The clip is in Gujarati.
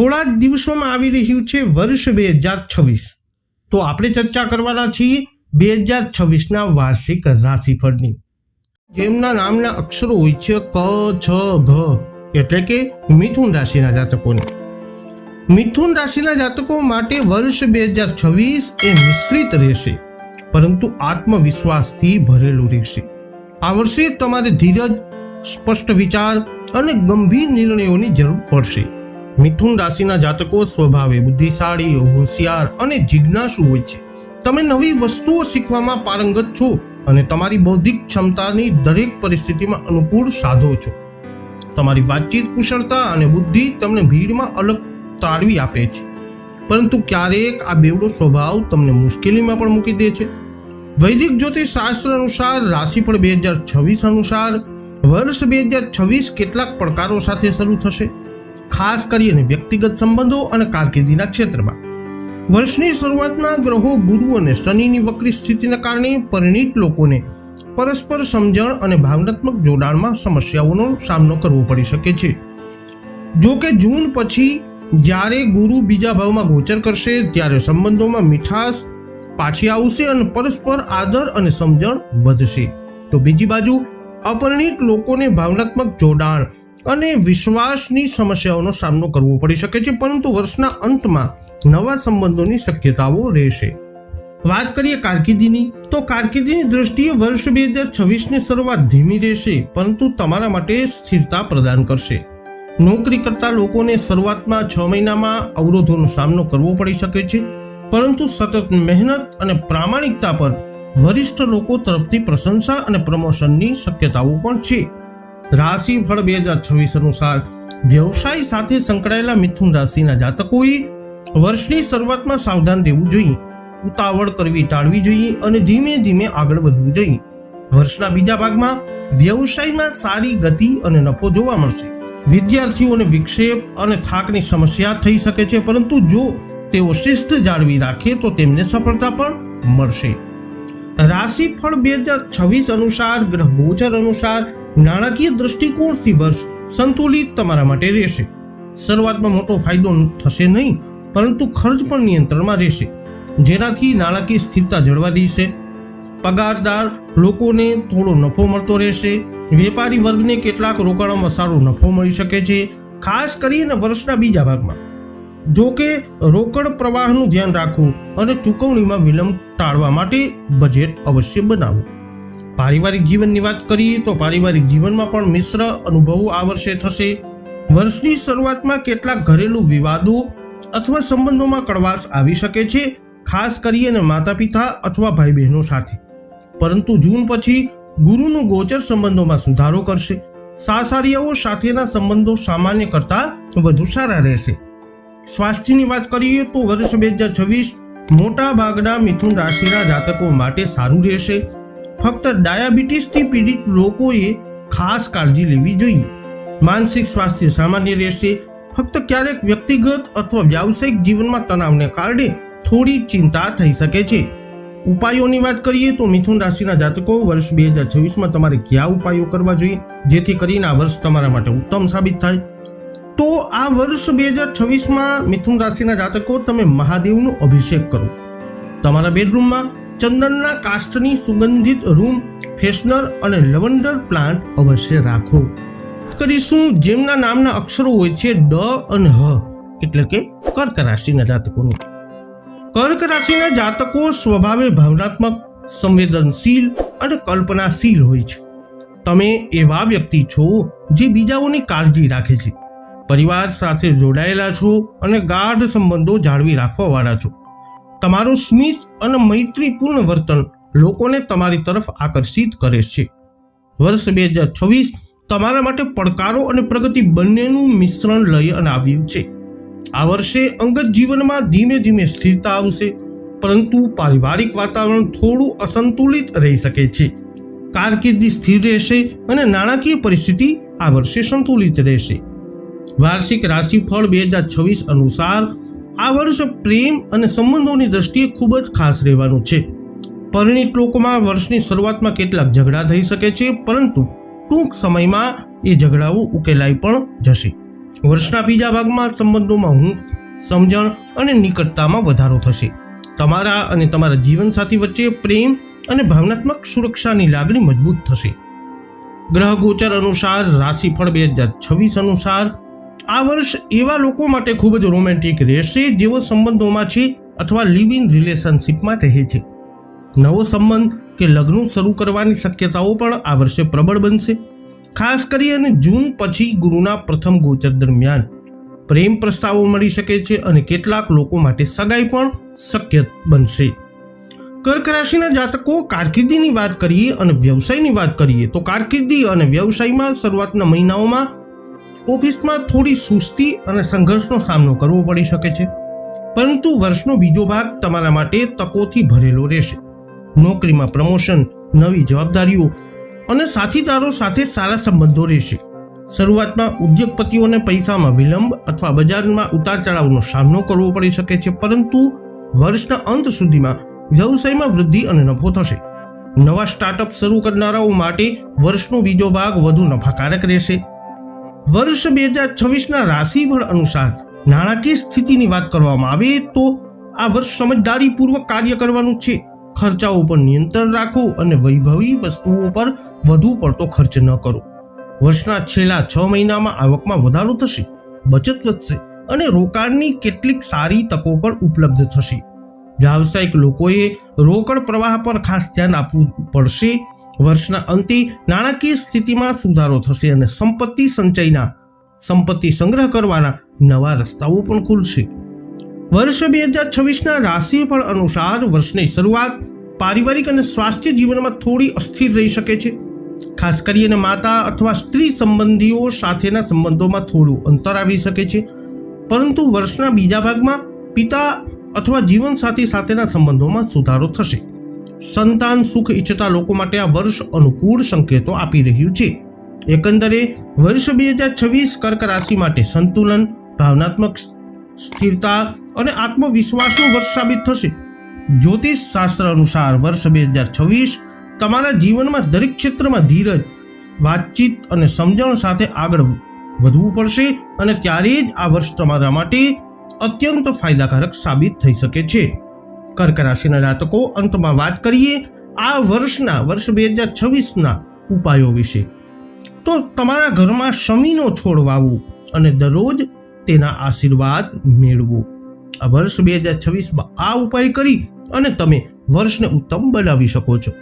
થોડા જ દિવસોમાં આવી રહ્યું છે વર્ષ બે હજાર છવ્વીસ. તો આપણે ચર્ચા કરવાના છીએ બે હજાર છવ્વીસના વાર્ષિક રાશિફળની. જેમના નામના અક્ષરો હોય છે ક, છ, ઘ, એટલે કે મિથુન રાશિના જાતકોને. મિથુન રાશિના જાતકો માટે વર્ષ બે હજાર છવ્વીસ એ મિશ્રિત રહેશે, પરંતુ આત્મવિશ્વાસથી ભરેલું રહેશે. આ વર્ષે તમારે ધીરજ, સ્પષ્ટ વિચાર અને ગંભીર નિર્ણયોની જરૂર પડશે. મિથુન રાશિના જાતકો સ્વભાવે બુદ્ધિશાળી, હોશિયાર અને જિજ્ઞાસુ હોય છે. તમે નવી વસ્તુઓ શીખવામાં પારંગત છો અને તમારી બૌદ્ધિક ક્ષમતાની દરેક પરિસ્થિતિમાં અનુકૂળ સાધો છો. તમારી વાતચીત કુશળતા અને બુદ્ધિ તમને ભીડમાં અલગ તાળવી આપે છે. પરંતુ ક્યારેક આ બેવડો સ્વભાવ તમને મુશ્કેલીમાં પણ મૂકી દે છે. વૈદિક જ્યોતિષ શાસ્ત્ર અનુસાર રાશિફળ બે હજાર છવ્વીસ અનુસાર, વર્ષ બે હજાર છવ્વીસ કેટલાક પડકારો સાથે શરૂ થશે. ખાસ કરીને વ્યક્તિગત સંબંધો અને કારકિર્દીના ક્ષેત્રમાં. વર્ષની શરૂઆતમાં ગ્રહો ગુરુ અને શનિની વક્રી સ્થિતિના કારણે પરિણીત લોકોને પરસ્પર સમજણ અને ભાવનાત્મક જોડાણમાં સમસ્યાઓનો સામનો કરવો પડી શકે છે. જો કે જૂન પછી જ્યારે ગુરુ બીજા ભાવમાં ગોચર કરશે, ત્યારે સંબંધોમાં મીઠાશ પાછી આવશે અને પરસ્પર આદર અને સમજણ વધશે. તો બીજી બાજુ, અપરિણિત લોકોને ભાવનાત્મક જોડાણ અને વિશ્વાસની સમસ્યાઓનો સામનો કરવો પડી શકે છે, પરંતુ વર્ષના અંતમાં નવા સંબંધોની શક્યતાઓ રહેશે. વાત કરીએ કારકિર્દીની, તો કારકિર્દીની દ્રષ્ટિએ વર્ષ બે હજાર છવ્વીસની શરૂઆત ધીમી રહેશે, પરંતુ તમારા માટે સ્થિરતા પ્રદાન કરશે. નોકરી કરતા લોકોને શરૂઆતમાં છ મહિનામાં અવરોધોનો સામનો કરવો પડી શકે છે, પરંતુ સતત મહેનત અને પ્રામાણિકતા પર વરિષ્ઠ લોકો તરફથી પ્રશંસા અને પ્રમોશનની શક્યતાઓ પણ છે. રાશિ ફળ બે હજાર છવ્વીસ અનુસાર વ્યવસાય સાથે સંકળાયેલા મિથુન રાશિના જાતકોએ વર્ષની શરૂઆતમાં સાવધાન રહેવું જોઈએ. ઉતાવળ કરવી ટાળવી જોઈએ અને ધીમે ધીમે આગળ વધવું જોઈએ. વર્ષના બીજા ભાગમાં વ્યવસાયમાં સારી ગતિ અને નફો જોવા મળશે. વિદ્યાર્થીઓને વિક્ષેપ અને થાકની સમસ્યા થઈ શકે છે, પરંતુ જો તેઓ શિસ્ત જાળવી રાખે, તો તેમને સફળતા પણ મળશે. રાશિફળ બે હજાર છવ્વીસ અનુસાર, ગ્રહ ગોચર અનુસાર નાણાકીય દ્રષ્ટિકોણથી વર્ષ સંતુલિત તમારા માટે રહેશે. શરૂઆતમાં મોટો ફાયદો થશે નહીં, પરંતુ ખર્ચ પણ નિયંત્રણમાં રહેશે. જેનાથી નાણાકીય સ્થિરતા જળવા દેશે પગારદાર લોકોને થોડો નફો મળતો રહેશે. વેપારી વર્ગને કેટલાક રોકાણોમાં સારો નફો મળી શકે છે, ખાસ કરીને વર્ષના બીજા ભાગમાં. જો કે રોકડ પ્રવાહનું ધ્યાન રાખવું અને ચૂકવણીમાં વિલંબ ટાળવા માટે બજેટ અવશ્ય બનાવવું પારિવારિક જીવનની વાત કરીએ તો પારિવારિક જીવનમાં પણ મિશ્ર અનુભવો આ વર્ષે થશે. વર્ષની શરૂઆતમાં કેટલાક ઘરેલું વિવાદો અથવા સંબંધોમાં કડવાશ આવી શકે છે, ખાસ કરીને માતા પિતા અથવા ભાઈ બહેનો સાથે. પરંતુ જૂન પછી ગુરુનું ગોચર સંબંધોમાં સુધારો કરશે. સાસરિયાઓ સાથેના સંબંધો સામાન્ય કરતા વધુ સારા રહેશે. સ્વાસ્થ્યની વાત કરીએ તો વર્ષ બે હજાર છવ્વીસ મોટા ભાગના મિથુન રાશિના જાતકો માટે સારું રહેશે. ફક્ત ડાયાબિટીસથી પીડિત લોકોએ ખાસ કાળજી લેવી જોઈએ. માનસિક સ્વાસ્થ્ય સામાન્ય રહેશે. ફક્ત ક્યારેક વ્યક્તિગત અથવા વ્યાવસાયિક જીવનમાં તણાવને કારણે થોડી ચિંતા થઈ શકે છે. ઉપાયોની વાત કરીએ તો મિથુન રાશિના જાતકો વર્ષ બે હજાર છવ્વીસમાં તમારે કયા ઉપાયો કરવા જોઈએ? જેથી કરીને આ વર્ષ તમારા માટે ઉત્તમ સાબિત થાય. તો આ વર્ષ બે હજાર છવ્વીસમાં મિથુન રાશિના જાતકો તમે મહાદેવનો અભિષેક કરો. તમારા બેડરૂમમાં ચંદનના કાષ્ઠની સુગંધિત રૂમ, ફ્રેશનર અને લવંડર પ્લાન્ટ અવશ્ય રાખો. કરીશું જેમના નામના અક્ષરો હોય છે ડ અને હ, એટલે કે કર્ક રાશિના જાતકોનું. કર્ક રાશિના જાતકો સ્વભાવે ભાવનાત્મક, સંવેદનશીલ અને કલ્પનાશીલ હોય છે. તમે એવા વ્યક્તિ છો જે બીજાઓની કાળજી રાખે છે. પરિવાર સાથે જોડાયેલા છો અને ગાઢ સંબંધો જાળવી રાખવાવાળા છો. તમારું સ્મિત અને મૈત્રીપૂર્ણ વર્તન લોકોને તમારી તરફ આકર્ષિત કરે છે. વર્ષ બે હજાર છવ્વીસ તમારા માટે પડકારો અને પ્રગતિ બંનેનું મિશ્રણ લઈ અને આવ્યું છે. આ વર્ષે અંગત જીવનમાં ધીમે ધીમે સ્થિરતા આવશે, પરંતુ પારિવારિક વાતાવરણ થોડું અસંતુલિત રહી શકે છે. કારકિર્દી સ્થિર રહેશે અને નાણાકીય પરિસ્થિતિ આ વર્ષે સંતુલિત રહેશે. વાર્ષિક રાશિફળ બે હજાર છવ્વીસ અનુસાર આ વર્ષ પ્રેમ અને સંબંધોની દ્રષ્ટિએ ખૂબ જ ખાસ રહેવાનું છે. પરિણીત લોકોમાં વર્ષની શરૂઆતમાં કેટલાક ઝઘડા થઈ શકે છે, પરંતુ ટૂંક સમયમાં એ ઝઘડાઓ ઉકેલાઈ પણ જશે. વર્ષના બીજા ભાગમાં સંબંધોમાં હું, સમજણ અને નિકટતામાં વધારો થશે. તમારા અને તમારા જીવનસાથી વચ્ચે પ્રેમ અને ભાવનાત્મક સુરક્ષાની લાગણી મજબૂત થશે. ગ્રહ ગોચર અનુસાર રાશિફળ બે હજાર છવ્વીસ અનુસાર આ વર્ષ એવા લોકો માટે ખૂબ જ રોમેન્ટિક રહેશે જેઓ સંબંધોમાં છે અથવા લિવ ઇન રિલેશનશિપમાં રહે છે. નવો સંબંધ કે લગ્ન શરૂ કરવાની શક્યતાઓ પણ આ વર્ષે પ્રબળ બનશે. ખાસ કરી અને જૂન પછી ગુરુના પ્રથમ ગોચર દરમિયાન. પ્રેમ પ્રસ્તાવો મળી શકે છે અને કેટલાક લોકો માટે સગાઈ પણ શક્ય બનશે. કર્ક રાશિના જાતકો કારકિર્દીની વાત કરીએ અને વ્યવસાયની વાત કરીએ તો કારકિર્દી અને વ્યવસાયમાં શરૂઆતના મહિનાઓમાં ઓફિસમાં થોડી સુસ્તી અને સંઘર્ષનો સામનો કરવો પડી શકે છે. પરંતુ વર્ષનો બીજો ભાગ તમારા માટે તકોથી ભરેલો રહેશે. નોકરીમાં પ્રમોશન, નવી જવાબદારીઓ અને સાથીદારો સાથે સારા સંબંધો રહેશે. શરૂઆતમાં ઉદ્યોગપતિઓને પૈસામાં વિલંબ અથવા બજારમાં ઉતાર ચઢાવનો સામનો કરવો પડી શકે છે, પરંતુ વર્ષના અંત સુધીમાં વ્યવસાયમાં વૃદ્ધિ અને નફો થશે. નવા સ્ટાર્ટઅપ શરૂ કરનારાઓ માટે વર્ષનો બીજો ભાગ વધુ નફાકારક રહેશે. વર્ષ બે હજાર છવ્વીસના રાશિફળ અનુસાર નાણાકીય સ્થિતિની વાત કરવામાં આવે તો આ વર્ષ સમજદારીપૂર્વક કાર્ય કરવાનું છે. ખર્ચાઓ પર નિયંત્રણ રાખો અને વૈભવી વસ્તુઓ પર વધુ પડતો ખર્ચ ન કરો. વર્ષના છેલ્લા છ મહિનામાં આવકમાં વધારો થશે, બચત વધશે અને રોકાણની કેટલીક સારી તકો પણ ઉપલબ્ધ થશે. વ્યાવસાયિક લોકોએ રોકડ પ્રવાહ પર ખાસ ધ્યાન આપવું પડશે વર્ષના અંતે નાણાકીય સ્થિતિમાં સુધારો થશે અને સંપત્તિ સંચયના સંપત્તિ સંગ્રહ કરવાના નવા રસ્તાઓ પણ ખુલશે. વર્ષ બે હજાર છવ્વીસના રાશિફળ અનુસાર વર્ષની શરૂઆત પારિવારિક અને સ્વાસ્થ્ય જીવનમાં થોડી અસ્થિર રહી શકે છે. ખાસ કરીને માતા અથવા સ્ત્રી સંબંધીઓ સાથેના સંબંધોમાં થોડું અંતર આવી શકે છે. પરંતુ વર્ષના બીજા ભાગમાં પિતા અથવા જીવનસાથી સાથેના સંબંધોમાં સુધારો થશે. સંતાન સુખ ઈચ્છતા લોકો માટે આ વર્ષ અનુકૂળ સંકેતો આપી રહ્યું છે. એકંદરે, વર્ષ બે હજાર છવ્વીસ કર્ક રાશિ માટે સંતુલન, ભાવનાત્મક સ્થિરતા અને આત્મવિશ્વાસનું વર્ષ સાબિત થશે. જ્યોતિષ શાસ્ત્ર અનુસાર વર્ષ બે હજાર છવ્વીસ તમારા જીવનમાં દરેક ક્ષેત્રમાં ધીરજ, વાતચીત અને સમજણ સાથે આગળ વધવું પડશે અને ત્યારે જ આ વર્ષ તમારા માટે અત્યંત ફાયદાકારક સાબિત થઈ શકે છે. કર્ક રાશિના જાતકો. અંતમાં વાત કરીએ આ વર્ષના, વર્ષ બે હજાર છવ્વીસના ઉપાયો વિશે. તો તમારા ઘરમાં શમીનો છોડ વાવવું અને દરરોજ તેના આશીર્વાદ મેળવો. આ વર્ષ બે હજાર છવ્વીસમાં આ ઉપાય કરી અને તમે વર્ષને ઉત્તમ બનાવી શકો છો.